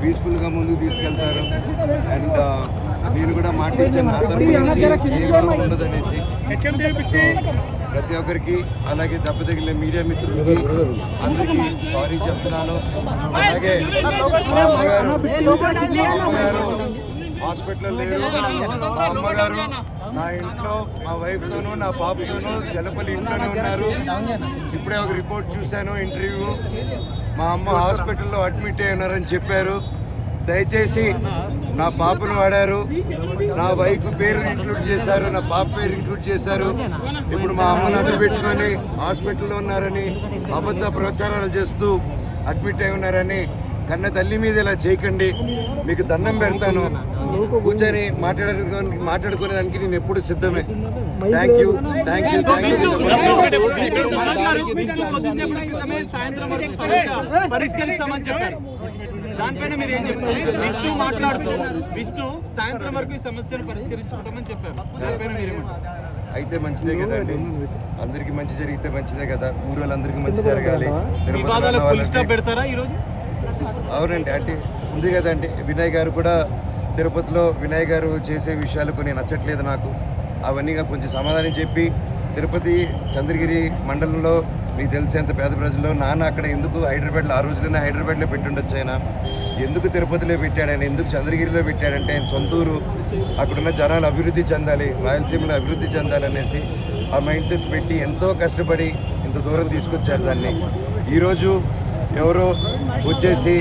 పీస్ఫుల్గా ముందుకు తీసుకెళ్తారు. అండ్ నేను కూడా మాట్లాడిన ఉండదు అనేసి ప్రతి ఒక్కరికి అలాగే దెబ్బ తగిలిన మీడియా మిత్రులకి అందరికీ సారీ చెప్తున్నాను. అలాగే మా హాస్పిటల్లో లేరు అమ్మగారు నా ఇంట్లో మా వైఫ్తోనూ నా బాబుతోనూ జలపల్లి ఇంట్లోనే ఉన్నారు. ఇప్పుడే ఒక రిపోర్ట్ చూశాను ఇంటర్వ్యూ. మా అమ్మ హాస్పిటల్లో అడ్మిట్ అయి ఉన్నారని చెప్పారు. దయచేసి నా పాపను వాడారు. నా వైఫ్ పేరు ఇంక్లూడ్ చేశారు. నా పాప పేరు ఇంక్లూడ్ చేశారు. ఇప్పుడు మా అమ్మను అడ్డు పెట్టుకొని హాస్పిటల్లో ఉన్నారని అబద్ధ ప్రచారాలు చేస్తూ అడ్మిట్ అయి ఉన్నారని కన్న తల్లి మీద ఇలా చేయకండి. మీకు దండం పెడతాను. కూర్చొని మాట్లాడుకోవడానికి మాట్లాడుకునేదానికి నేను ఎప్పుడు సిద్ధమే thank you thank you thank you పరిష్కరిస్తామని చెప్పారు దానిపైన మీరు ఏం చెప్తారు విష్ణు మాట్లాడుతూ విష్ణు సాయంత్రం వరకు ఈ సమస్యను పరిష్కరిస్తామని చెప్పారు దానిపైన మీరేమంటారు అయితే మంచిదే కదండి అందరికి మంచి జరిగితే మంచిదే కదా ఊరోళ్ళందరికీ మంచి జరగాలి పెడతారా ఈ రోజు అవునండి అంటే ఉంది కదండి వినయ్ గారు కూడా తిరుపతిలో వినయ్ గారు చేసే విషయాలు కొన్ని నచ్చట్లేదు నాకు. అవన్నీ కొంచెం సమాధానం చెప్పి తిరుపతి చంద్రగిరి మండలంలో మీకు తెలిసేంత పేద ప్రజల్లో నాన్న అక్కడ ఎందుకు హైదరాబాద్లో ఆ రోజులైనా హైదరాబాద్లో పెట్టుండొచ్చు ఆయన? ఎందుకు తిరుపతిలో పెట్టాడు ఆయన? ఎందుకు చంద్రగిరిలో పెట్టాడంటే ఆయన సొంత ఊరు. అక్కడున్న జనాలు అభివృద్ధి చెందాలి రాయలసీమలో అభివృద్ధి చెందాలి అనేసి ఆ మైండ్ సెట్ పెట్టి ఎంతో కష్టపడి ఇంత దూరం తీసుకొచ్చారు దాన్ని. ఈరోజు ఎవరో వచ్చేసి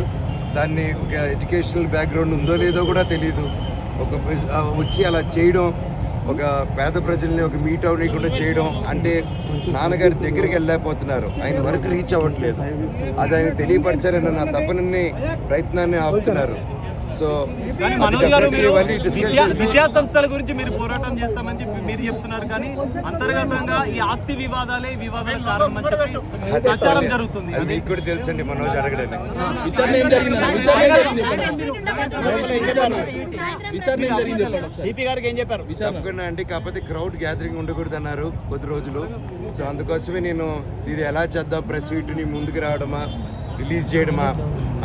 దాన్ని ఒక ఎడ్యుకేషనల్ బ్యాక్గ్రౌండ్ ఉందో లేదో కూడా తెలియదు ఒక వచ్చి అలా చేయడం ఒక పేద ప్రజల్ని ఒక మీట్ అవ్వకుండా చేయడం అంటే నాన్నగారి దగ్గరికి వెళ్ళలేకపోతున్నారు. ఆయన వరకు రీచ్ అవ్వట్లేదు. అది ఆయన తెలియపరచాలని నా తపనని ప్రయత్నాన్ని ఆపుతున్నారు. సో విద్యా సంస్థల గురించి మీరు పోరాటం చేస్తామని చెప్పి మీరు చెప్తున్నారు కానీ అంతర్గతంగా ఈ ఆస్తి వివాదాలే వివాదాలు కారణమని చెప్పి అదే ప్రచారం. జరుగుతుంది. మీకు కూడా తెలుసండి మనోజ్ అడగడని విచారణ ఏం జరిగిందన్న విచారణ ఏం జరిగింది చెప్పండి. విచారణ విచారణ ఏం జరిగింది చెప్పండి ఒకసారి. డిపి గారికి ఏం చెప్పారు? తప్పకుండా అండి కాకపోతే క్రౌడ్ గ్యాదరింగ్ ఉండకూడదు అన్నారు కొద్ది రోజులు. సో అందుకోసమే నేను ఇది ఎలా చేద్దాం ప్రెస్ మీట్ని ముందుకు రావడమా రిలీజ్ చేయడమా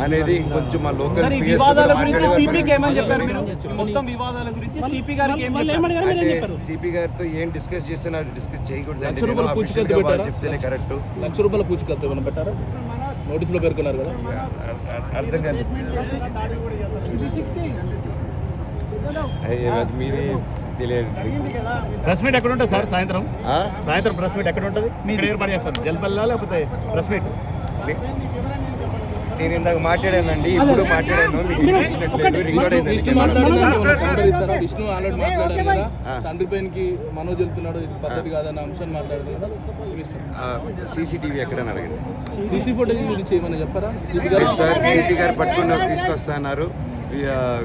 అనేది కొంచెం మా లోకల్ సిపి గారితో ఏం డిస్కస్ చేసినా డిస్కస్ చేయకూడదు? చెప్తేనే కరెక్ట్ లక్ష రూపాయల పూచికత్తు ఏమైనా పెట్టారా? నోటీసులో పేర్కొన్నారు కదా. అర్థం కాదు మీరే తెలియదు. ప్రెస్ మీట్ ఎక్కడ ఉంటుంది సార్? సాయంత్రం? ఆ? సాయంత్రం ప్రెస్ మీట్ ఎక్కడ ఉంటుంది? మీరు ఏర్పాటు చేస్తారు. జల్పల్లా లేకపోతే ప్రెస్ మీట్ నేను ఇందాక మాట్లాడానండి ఇప్పుడు మాట్లాడాను మీకు వినిపించినట్లేదు రికార్డ్ విష్ణు అయింది ఆల్రెడీ మాట్లాడారు కదా. తండ్రి పైనకి మనోజ్ వెళ్తున్నాడు ఇది పద్ధతి కాదన్న అంశాన్ని మాట్లాడారు సీసీటీవీ ఎక్కడని అడగండి. సీసీ ఫుటేజ్ గురించి ఏమైనా చెప్పారా? సార్ సిపి గారు పట్టుకుని వి- ఆ,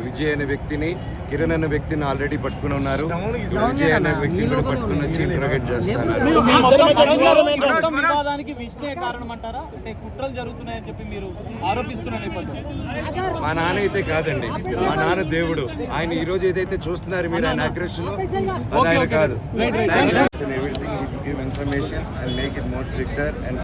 విజయ్ అనే వ్యక్తిని కిరణ్ అనే వ్యక్తిని ఆల్రెడీ పట్టుకుని ఉన్నారు విజయ్ అనే వ్యక్తిని కూడా పట్టుకుని వచ్చి ఇంట్రోగేట్ చేస్తున్నారు మొత్తం వివాదానికి విష్ణుయే కారణం అంటారా అంటే కుట్రలు జరుగుతున్నాయని చెప్పి మీరు ఆరోపిస్తున్న నేపథ్యం మా నాన్న అయితే కాదండి మా నాన్న దేవుడు ఆయన ఈ రోజు ఏదైతే చూస్తున్నారు మీరు ఆయన అగ్రెషన్ అది ఆయన కాదు everything information and make it more stricter and